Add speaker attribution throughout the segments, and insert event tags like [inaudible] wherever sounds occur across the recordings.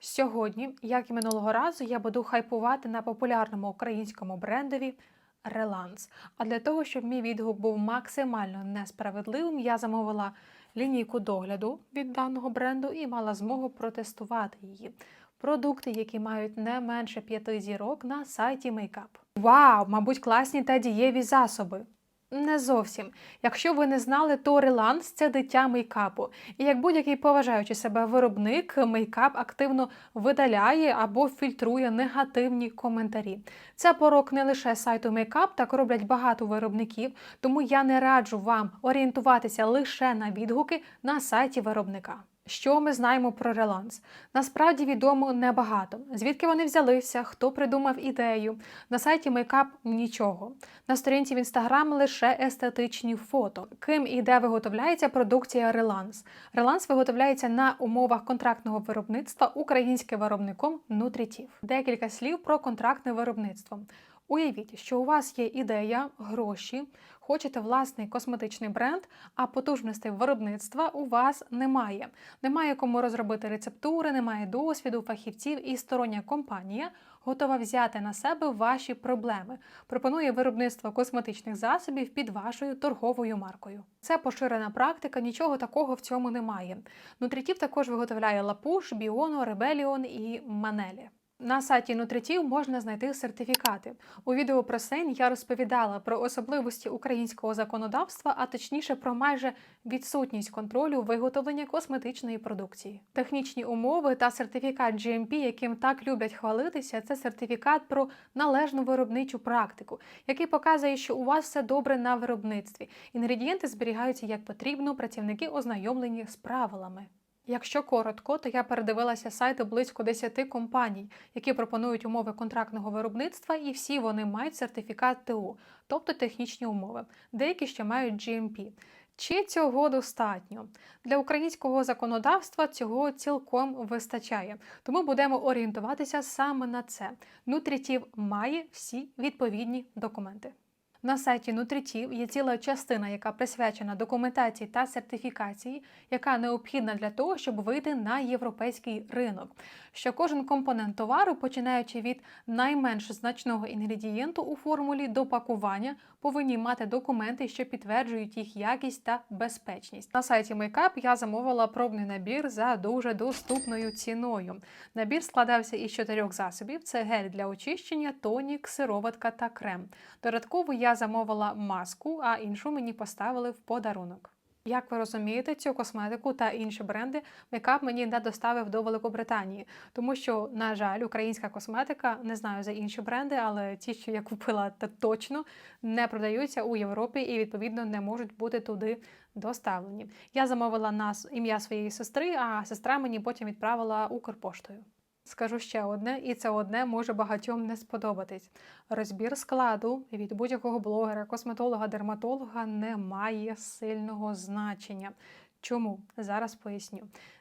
Speaker 1: Сьогодні, як і минулого разу, я буду хайпувати на популярному українському брендові Relance. А для того, щоб мій відгук був максимально несправедливим, я замовила лінійку догляду від даного бренду і мала змогу протестувати її. Продукти, які мають не менше п'яти зірок на сайті Makeup. Вау, мабуть, класні та дієві засоби. Не зовсім. Якщо ви не знали, то Relance – це дитя мейкапу. І як будь-який поважаючий себе виробник, мейкап активно видаляє або фільтрує негативні коментарі. Це порок не лише сайту Makeup, так роблять багато виробників, тому я не раджу вам орієнтуватися лише на відгуки на сайті виробника. Що ми знаємо про реланс? Насправді відомо небагато. Звідки вони взялися, хто придумав ідею. На сайті Makeup нічого. На сторінці в Instagram лише естетичні фото. Ким і де виготовляється продукція Реланс. Реланс виготовляється на умовах контрактного виробництва українським виробником Нутрітів. Декілька слів про контрактне виробництво. Уявіть, що у вас є ідея, гроші, хочете власний косметичний бренд, а потужностей виробництва у вас немає. Немає кому розробити рецептури, немає досвіду, фахівців і стороння компанія готова взяти на себе ваші проблеми. Пропонує виробництво косметичних засобів під вашою торговою маркою. Це поширена практика, нічого такого в цьому немає. Нутрітів також виготовляє Лапуш, Біоно, Ребеліон і Манелі. На сайті Нутритів можна знайти сертифікати. У відео про Сейн я розповідала про особливості українського законодавства, а точніше про майже відсутність контролю виготовлення косметичної продукції. Технічні умови та сертифікат GMP, яким так люблять хвалитися, це сертифікат про належну виробничу практику, який показує, що у вас все добре на виробництві. Інгредієнти зберігаються як потрібно, працівники ознайомлені з правилами. Якщо коротко, то я передивилася сайти близько 10 компаній, які пропонують умови контрактного виробництва, і всі вони мають сертифікат ТУ, тобто технічні умови. Деякі ще мають GMP. Чи цього достатньо? Для українського законодавства цього цілком вистачає, тому будемо орієнтуватися саме на це. Нутрітів має всі відповідні документи. На сайті Нутрітів є ціла частина, яка присвячена документації та сертифікації, яка необхідна для того, щоб вийти на європейський ринок. Що кожен компонент товару, починаючи від найменш значного інгредієнту у формулі до пакування, повинні мати документи, що підтверджують їх якість та безпечність. На сайті Makeup я замовила пробний набір за дуже доступною ціною. Набір складався із чотирьох засобів: це гель для очищення, тонік, сироватка та крем. Додатково я замовила маску, а іншу мені поставили в подарунок. Як ви розумієте, цю косметику та інші бренди мейкап мені не доставив до Великобританії, тому що, на жаль, українська косметика не знаю за інші бренди, але ті, що я купила, та точно не продаються у Європі і відповідно не можуть бути туди доставлені. Я замовила на ім'я своєї сестри, а сестра мені потім відправила Укрпоштою. Скажу ще одне, і це одне може багатьом не сподобатись. Розбір складу від будь-якого блогера, косметолога, дерматолога не має сильного значення. Чому? Зараз поясню.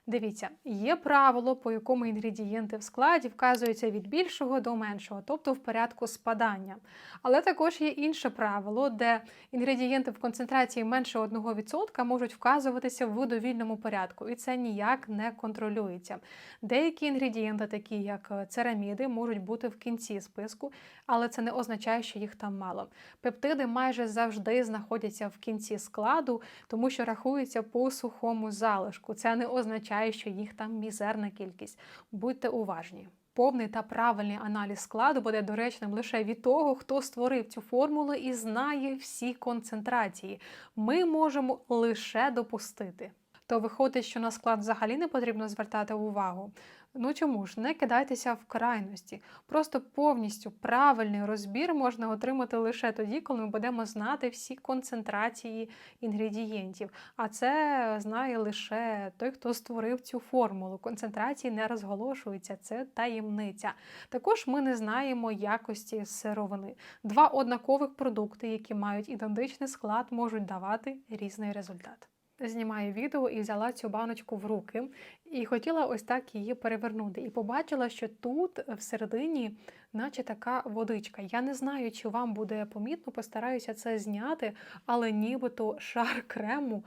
Speaker 1: Дивіться, є правило, по якому інгредієнти в складі вказуються від більшого до меншого, тобто в порядку спадання. Але також є інше правило, де інгредієнти в концентрації менше 1% можуть вказуватися в довільному порядку, і це ніяк не контролюється. Деякі інгредієнти, такі як цераміди, можуть бути в кінці списку, але це не означає, що їх там мало. Пептиди майже завжди знаходяться в кінці складу, тому що рахуються по сухому залишку. Це не означає, що їх там мізерна кількість. Будьте уважні. Повний та правильний аналіз складу буде доречним лише від того, хто створив цю формулу і знає всі концентрації. Ми можемо лише допустити. То виходить, що на склад взагалі не потрібно звертати увагу. Ну чому ж не кидайтеся в крайності? Просто повністю правильний розбір можна отримати лише тоді, коли ми будемо знати всі концентрації інгредієнтів. А це знає лише той, хто створив цю формулу. Концентрації не розголошуються, це таємниця. Також ми не знаємо якості сировини. Два однакових продукти, які мають ідентичний склад, можуть давати різний результат. Знімаю відео і взяла цю баночку в руки, і хотіла ось так її перевернути. І побачила, що тут всередині, наче така водичка. Я не знаю, чи вам буде помітно, постараюся це зняти, але нібито шар крему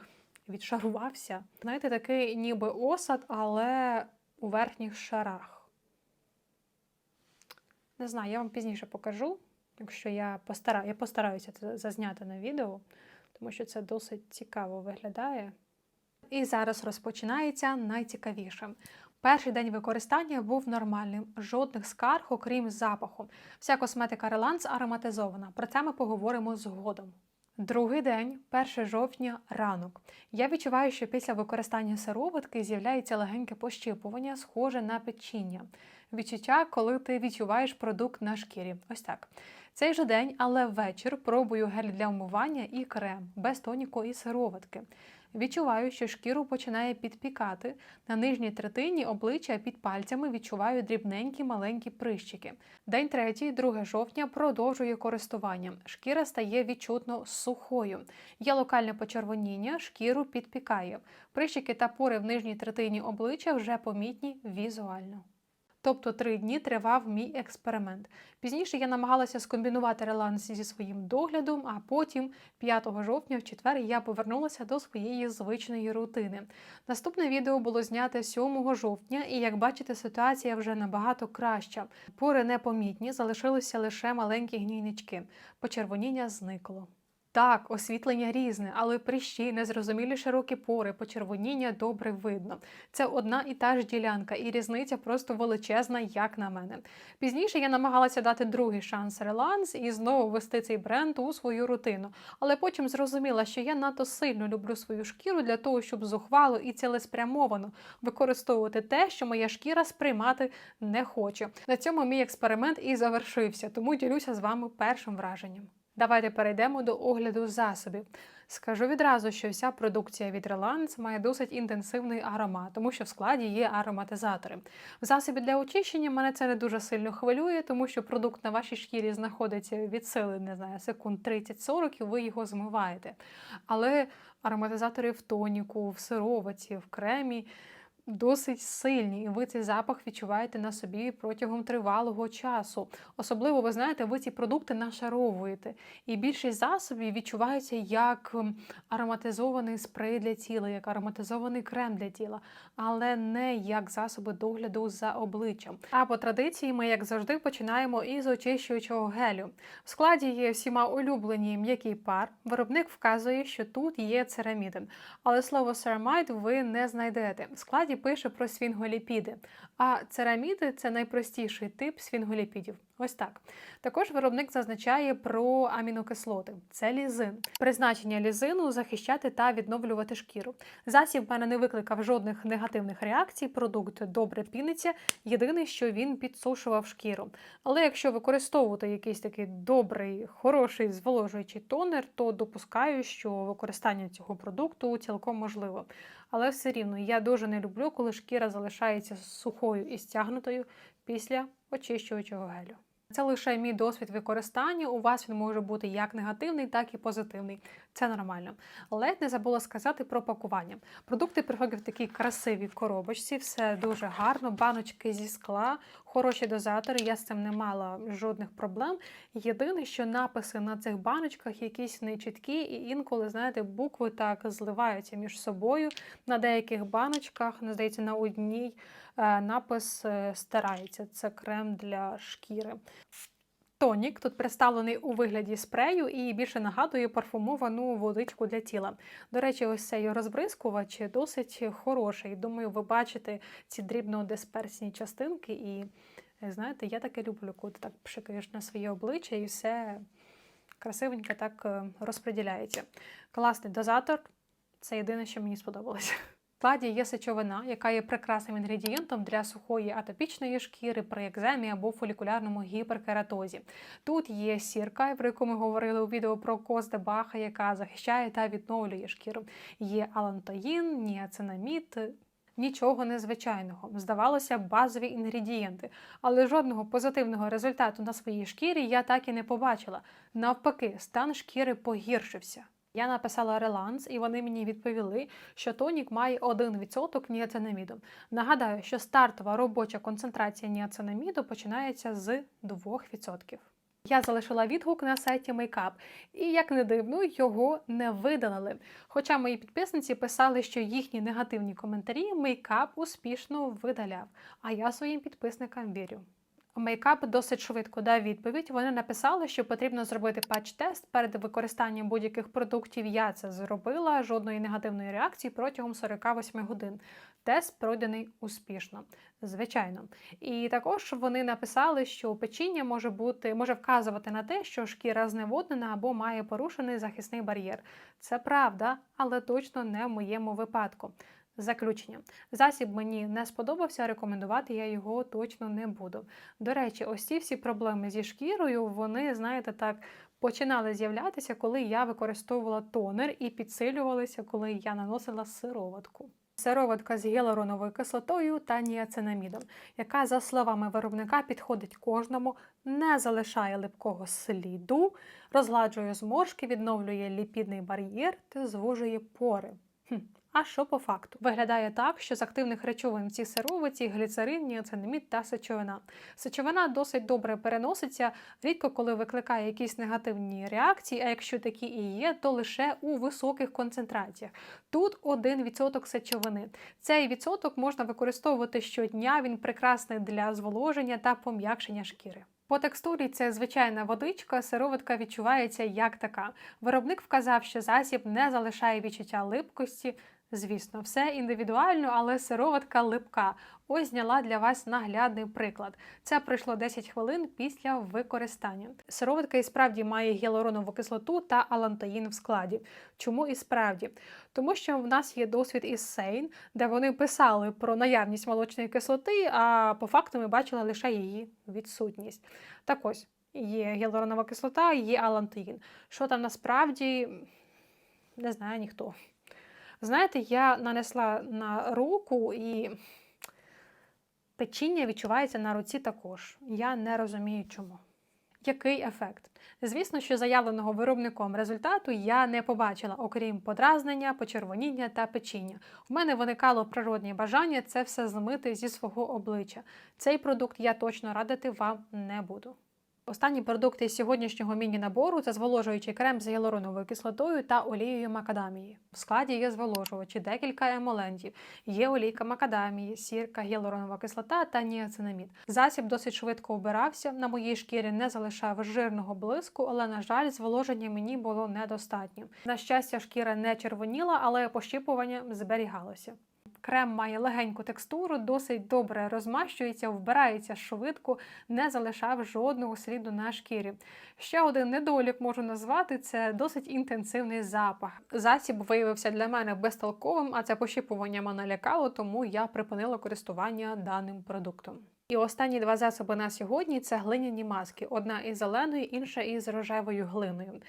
Speaker 1: відшарувався. Знаєте, такий ніби осад, але у верхніх шарах. Не знаю, я вам пізніше покажу, якщо я, постара... я постараюся це зазняти на відео, тому що це досить цікаво виглядає. І зараз розпочинається найцікавіше. Перший день використання був нормальним, жодних скарг, окрім запаху. Вся косметика Relance ароматизована. Про це ми поговоримо згодом. Другий день, 1 жовтня, ранок. Я відчуваю, що після використання сироватки з'являється легеньке пощипування, схоже на печіння. Відчуття, коли ти відчуваєш продукт на шкірі. Ось так. Цей же день, але ввечір пробую гель для вмивання і крем без тоніку і сироватки. Відчуваю, що шкіру починає підпікати. На нижній третині обличчя під пальцями відчуваю дрібненькі маленькі прищики. День третій, 2 жовтня, продовжую користування. Шкіра стає відчутно сухою. Є локальне почервоніння, шкіру підпікає. Прищики та пори в нижній третині обличчя вже помітні візуально. Тобто три дні тривав мій експеримент. Пізніше я намагалася скомбінувати реланс зі своїм доглядом, а потім, 5 жовтня, в четвер, я повернулася до своєї звичної рутини. Наступне відео було знято 7 жовтня, і як бачите, ситуація вже набагато краща. Пори непомітні, залишилися лише маленькі гнійнички. Почервоніння зникло. Так, освітлення різне, але прищі, незрозумілі широкі пори, почервоніння добре видно. Це одна і та ж ділянка, і різниця просто величезна, як на мене. Пізніше я намагалася дати другий шанс реланс і знову ввести цей бренд у свою рутину. Але потім зрозуміла, що я надто сильно люблю свою шкіру для того, щоб зухвало і цілеспрямовано використовувати те, що моя шкіра сприймати не хоче. На цьому мій експеримент і завершився, тому ділюся з вами першим враженням. Давайте перейдемо до огляду засобів. Скажу відразу, що вся продукція від Relance має досить інтенсивний аромат, тому що в складі є ароматизатори. В засобі для очищення мене це не дуже сильно хвилює, тому що продукт на вашій шкірі знаходиться від сили, не знаю, секунд 30-40, і ви його змиваєте. Але ароматизатори в тоніку, в сироваті, в кремі. Досить сильні, і ви цей запах відчуваєте на собі протягом тривалого часу. Особливо, ви знаєте, ви ці продукти нашаровуєте. І більшість засобів відчувається як ароматизований спрей для тіла, як ароматизований крем для тіла, але не як засоби догляду за обличчям. А по традиції ми, як завжди, починаємо із очищуючого гелю. В складі є всіма улюблені м'який пар. Виробник вказує, що тут є цераміди. Але слово ceramide ви не знайдете. В складі пише про свінголіпіди, а цераміди це найпростіший тип сфінголіпідів. Ось так. Також виробник зазначає про амінокислоти. Це лізин. Призначення лізину захищати та відновлювати шкіру. Засіб мене не викликав жодних негативних реакцій. Продукт добре піниться. Єдине, що він підсушував шкіру. Але якщо використовувати якийсь такий добрий, хороший зволожуючий тонер, то допускаю, що використання цього продукту цілком можливо. Але все рівно я дуже не люблю, коли шкіра залишається сухою і стягнутою після очищуючого гелю. Це лише мій досвід використання. У вас він може бути як негативний, так і позитивний. Це нормально. Ледь не забула сказати про пакування. Продукти приходять в такій красивій коробочці, все дуже гарно, баночки зі скла, хороші дозатори. Я з цим не мала жодних проблем. Єдине, що написи на цих баночках якісь нечіткі, і інколи, знаєте, букви так зливаються між собою. На деяких баночках, ну, здається, на одній напис старається. Це крем для шкіри. Тонік тут представлений у вигляді спрею і більше нагадує парфумовану водичку для тіла. До речі, ось цей розбризкувач досить хороший. Думаю, ви бачите ці дрібно-дисперсні частинки. І знаєте, я таке люблю, коли ти так пшикаєш на своє обличчя і все красивенько так е, розподіляється. Класний дозатор це єдине, що мені сподобалося. Складі є сечовина, яка є прекрасним інгредієнтом для сухої атопічної шкіри при екземі або фолікулярному гіперкератозі. Тут є сірка, про яку ми говорили у відео про Коздебаха, яка захищає та відновлює шкіру. Є алантоїн, ніацинамід. Нічого незвичайного. Здавалося, базові інгредієнти, але жодного позитивного результату на своїй шкірі я так і не побачила. Навпаки, стан шкіри погіршився. Я написала реланс, і вони мені відповіли, що тонік має 1% ніацинаміду. Нагадаю, що стартова робоча концентрація ніацинаміду починається з 2%. Я залишила відгук на сайті Makeup, і як не дивно, його не видалили. Хоча мої підписниці писали, що їхні негативні коментарі Makeup успішно видаляв. А я своїм підписникам вірю. Мейкап досить швидко дав відповідь. Вони написали, що потрібно зробити патч-тест перед використанням будь-яких продуктів. Я це зробила жодної негативної реакції протягом 48 годин. Тест пройдений успішно, звичайно. І також вони написали, що печіння може бути може вказувати на те, що шкіра зневоднена або має порушений захисний бар'єр. Це правда, але точно не в моєму випадку. Заключення. Засіб мені не сподобався, рекомендувати я його точно не буду. До речі, ось ці всі проблеми зі шкірою, вони, знаєте, так починали з'являтися, коли я використовувала тонер і підсилювалися, коли я наносила сироватку. Сироватка з гіалуроновою кислотою та ніацинамідом, яка, за словами виробника, підходить кожному, не залишає липкого сліду, розгладжує зморшки, відновлює ліпідний бар'єр та звужує пори. Хм. А що по факту? Виглядає так, що з активних речовин в цій сировиці гліцерин, ніацинамід та сечовина. Сечовина досить добре переноситься, рідко коли викликає якісь негативні реакції, а якщо такі і є, то лише у високих концентраціях. Тут 1% сечовини. Цей відсоток можна використовувати щодня, він прекрасний для зволоження та пом'якшення шкіри. По текстурі це звичайна водичка, сироватка відчувається як така. Виробник вказав, що засіб не залишає відчуття липкості. Звісно, все індивідуально, але сироватка липка. Ось зняла для вас наглядний приклад. Це пройшло 10 хвилин після використання. Сироватка і справді має гіалуронову кислоту та алантаїн в складі. Чому і справді? Тому що в нас є досвід із Сейн, де вони писали про наявність молочної кислоти, а по факту ми бачили лише її відсутність. Так ось. Є гіалуронова кислота, є алантаїн. Що там насправді не знає ніхто. Знаєте, я нанесла на руку і печіння відчувається на руці також. Я не розумію чому. Який ефект? Звісно, що заявленого виробником результату я не побачила, окрім подразнення, почервоніння та печіння. У мене виникало природне бажання це все змити зі свого обличчя. Цей продукт я точно радити вам не буду. Останні продукти з сьогоднішнього міні-набору це зволожуючий крем з гіалуроновою кислотою та олією макадамії. В складі є зволожувачі, декілька емолентів, є олійка макадамії, сірка, гіалуронова кислота та ніацинамід. Засіб досить швидко обирався. На моїй шкірі не залишав жирного блиску, але, на жаль, зволоження мені було недостатньо. На щастя, шкіра не червоніла, але пощіпування зберігалося. Крем має легеньку текстуру, досить добре розмащується, вбирається швидко, не залишав жодного сліду на шкірі. Ще один недолік можу назвати це досить інтенсивний запах. Засіб виявився для мене безтолковим, а це пощіпування мене лякало, тому я припинила користування даним продуктом. І останні два засоби на сьогодні це глиняні маски: одна із зеленою, інша із рожевою глиною.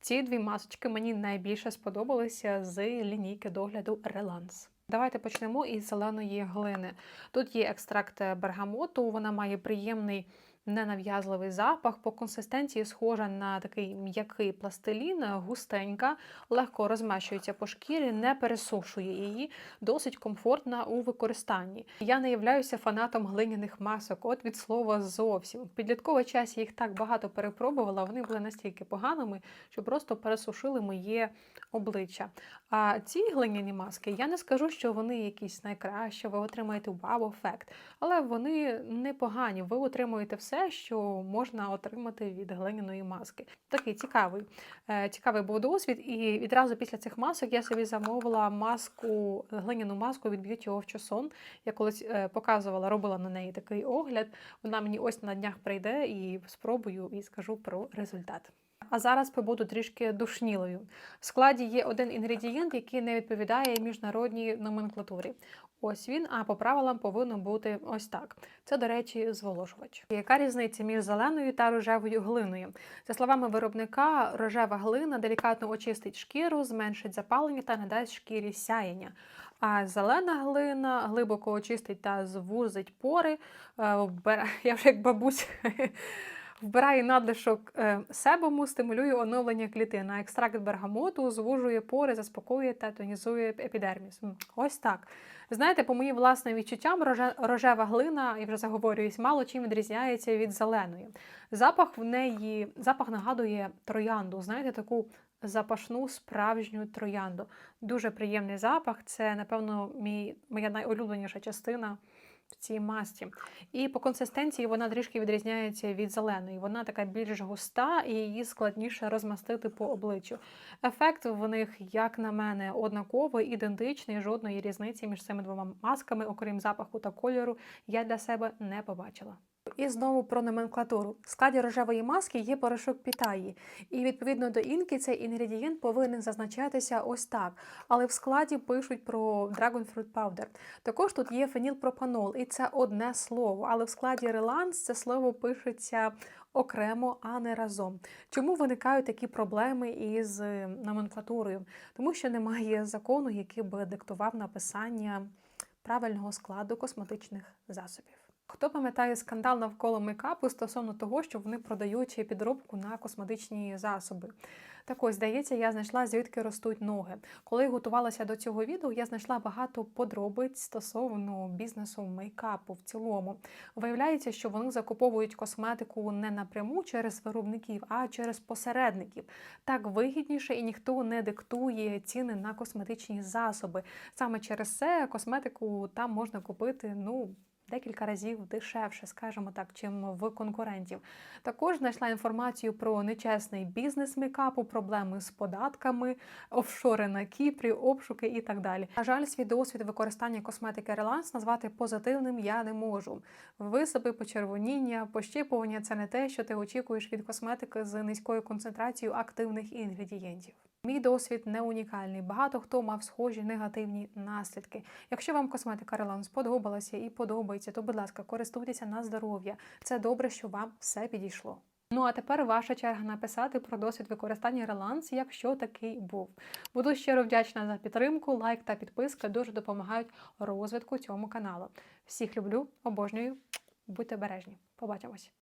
Speaker 1: Ці дві масочки мені найбільше сподобалися з лінійки догляду Relance. Давайте почнемо із зеленої глини. Тут є екстракт бергамоту, вона має приємний ненав'язливий запах, по консистенції схожа на такий м'який пластилін, густенька, легко розмащується по шкірі, не пересушує її, досить комфортна у використанні. Я не являюся фанатом глиняних масок, от від слова зовсім. В підлітковий час я їх так багато перепробувала, вони були настільки поганими, що просто пересушили моє обличчя. А ці глиняні маски я не скажу, що вони якісь найкращі, ви отримаєте вау-ефект, але вони непогані. Ви отримуєте все, що можна отримати від глиняної маски. Такий цікавий е, цікавий був досвід. І відразу після цих масок я собі замовила маску, глиняну маску від Beauty of Choson. Я колись е, показувала, робила на неї такий огляд. Вона мені ось на днях прийде і спробую і скажу про результат. А зараз побуду трішки душнілою. В складі є один інгредієнт, який не відповідає міжнародній номенклатурі. Ось він, а по правилам повинно бути ось так. Це, до речі, зволожувач. Яка різниця між зеленою та рожевою глиною? За словами виробника, рожева глина делікатно очистить шкіру, зменшить запалення та надасть шкірі сяєння. А зелена глина глибоко очистить та звузить пори. Е, [laughs] Я вже як бабусь. Вбирає надлишок е, себому, стимулює оновлення клітин, а екстракт бергамоту звужує пори, заспокоює та тонізує епідерміс. Ось так. Знаєте, по моїм власним відчуттям, рожева глина, я вже заговорююсь, мало чим відрізняється від зеленої. Запах в неї, запах нагадує троянду, знаєте, таку запашну справжню троянду. Дуже приємний запах. Це, напевно, мій, моя найулюбленіша частина в цій масці. І по консистенції вона трішки відрізняється від зеленої. Вона така більш густа і її складніше розмастити по обличчю. Ефект в них, як на мене, однаковий, ідентичний, жодної різниці між цими двома масками, окрім запаху та кольору, я для себе не побачила. І знову про номенклатуру. В складі рожевої маски є порошок Пітаї, і відповідно до інки цей інгредієнт повинен зазначатися ось так. Але в складі пишуть про Dragon Fruit Powder. Також тут є фенілпропанол, і це одне слово. Але в складі реланс це слово пишеться окремо, а не разом. Чому виникають такі проблеми із е, номенклатурою? Тому що немає закону, який би диктував написання правильного складу косметичних засобів. Хто пам'ятає скандал навколо мейкапу стосовно того, що вони продають підробку на косметичні засоби? Так ось, здається, я знайшла звідки ростуть ноги. Коли готувалася до цього відео, я знайшла багато подробиць стосовно бізнесу мейкапу в цілому. Виявляється, що вони закуповують косметику не напряму через виробників, а через посередників. Так вигідніше і ніхто не диктує ціни на косметичні засоби. Саме через це косметику там можна купити, ну декілька разів дешевше, скажімо так, чим в конкурентів. Також знайшла інформацію про нечесний бізнес мейкапу, проблеми з податками, офшори на Кіпрі, обшуки і так далі. На жаль, свій досвід використання косметики Relance назвати позитивним я не можу. Висипи, почервоніння, пощипування це не те, що ти очікуєш від косметики з низькою концентрацією активних інгредієнтів. Мій досвід не унікальний. Багато хто мав схожі негативні наслідки. Якщо вам косметика Relance сподобалася і подобається, то будь ласка, користуйтеся на здоров'я. Це добре, що вам все підійшло. Ну а тепер ваша черга написати про досвід використання Relance, якщо такий був. Буду щиро вдячна за підтримку, лайк та підписка дуже допомагають розвитку цьому каналу. Всіх люблю, обожнюю. Будьте бережні. Побачимось!